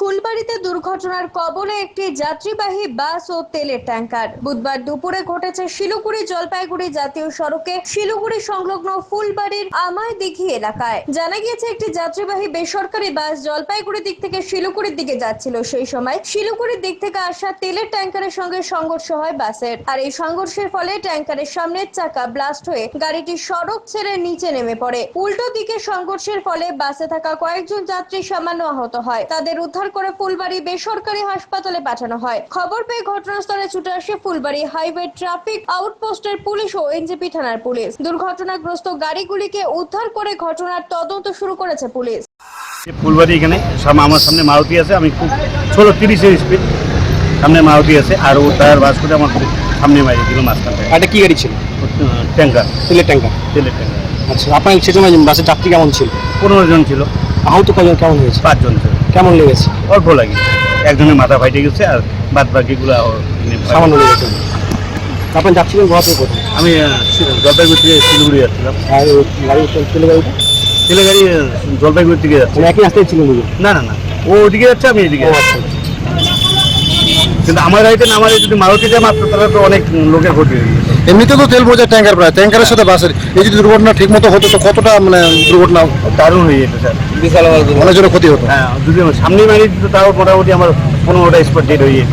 ফুলবাড়িতে দুর্ঘটনার কবলে একটি যাত্রীবাহী বাস ও তেলের ট্যাঙ্কার। বুধবার দুপুরে ঘটেছে শিলিগুড়ি জলপাইগুড়ি জাতীয় সড়কে শিলিগুড়ি সংলগ্ন ফুলবাড়ির আমায় দিঘি এলাকায়। জানা গিয়েছে, একটি যাত্রীবাহী বেসরকারি বাস জলপাইগুড়ি দিক থেকে শিলিগুড়ির দিকে যাচ্ছিল। সেই সময় শিলিগুড়ির দিক থেকে আসা তেলের ট্যাঙ্কারের সঙ্গে সংঘর্ষ হয় বাসের। আর এই সংঘর্ষের ফলে ট্যাঙ্কারের সামনের চাকা ব্লাস্ট হয়ে গাড়িটি সড়ক ছেড়ে নিচে নেমে পড়ে। উল্টো দিকে সংঘর্ষের ফলে বাসে থাকা কয়েকজন যাত্রী সামান্য আহত হয়। তাদের উদ্ধার করে ফুলবাড়ি বেসরকারি হাসপাতালে পাঠানো হয়। খবর পেয়ে ঘটনাস্থলে ছুটে আসে ফুলবাড়ি হাইওয়ে ট্রাফিক আউটপোস্টের পুলিশ ও এনজেপি থানার পুলিশ। দুর্ঘটনাগ্রস্ত গাড়িগুলিকে উদ্ধার করে ঘটনার তদন্ত শুরু করেছে পুলিশ। ফুলবাড়ি এখানে আমার সামনে মারুতি আছে আমি খুব ষোলো তিরিশের স্পিড সামনে মারুতি আছে আর ও টায়ার বাস করে আমার সামনে মারিয়ে দিল মাঝখান কি গাড়ি ছিল? ট্যাঙ্কার। তেলের ট্যাঙ্কার? তেলের ট্যাঙ্কার। আচ্ছা আপনার সেজন্য বাসের যাত্রী কেমন ছিল? পনেরো জন ছিল। আহত কজন কেমন হয়েছে? পাঁচজন ছিল। কেমন লেগেছে? অল্প লাগে। একজনের মাথা ফাইটে গেছে আর বাদ বাকিগুলো সামান্য লেগেছে। আপনি যাচ্ছিলেন গোয়া থেকে কোথায়? আমি জলপাইগুড়ি থেকে শিলিগুড়ি যাচ্ছিলাম। আর গাড়ি জলপাইগুড়ি থেকে যাচ্ছে। মানে একই রাস্তায় শিলিগুড়ি? না না না। ও ওদিকে যাচ্ছে আমি এদিকে যাচ্ছি। কিন্তু আমার গাড়িতে না আমার যদি মারুতি যায় মাত্র তাহলে তো অনেক লোকের ক্ষতি এমনিতে তো তেল বোঝায় ট্যাঙ্কার প্রায়। ট্যাঙ্কারের সাথে বাসের এই যদি দুর্ঘটনা ঠিক মতো হতো তো কতটা মানে দুর্ঘটনা দারুণ হয়ে যেত স্যার। বিশাল অনেক ক্ষতি হতো। হ্যাঁ যদি আমার সামনে মারি দিত তাও মোটামুটি আমার পনেরোটা স্পট ডেট হয়ে যেত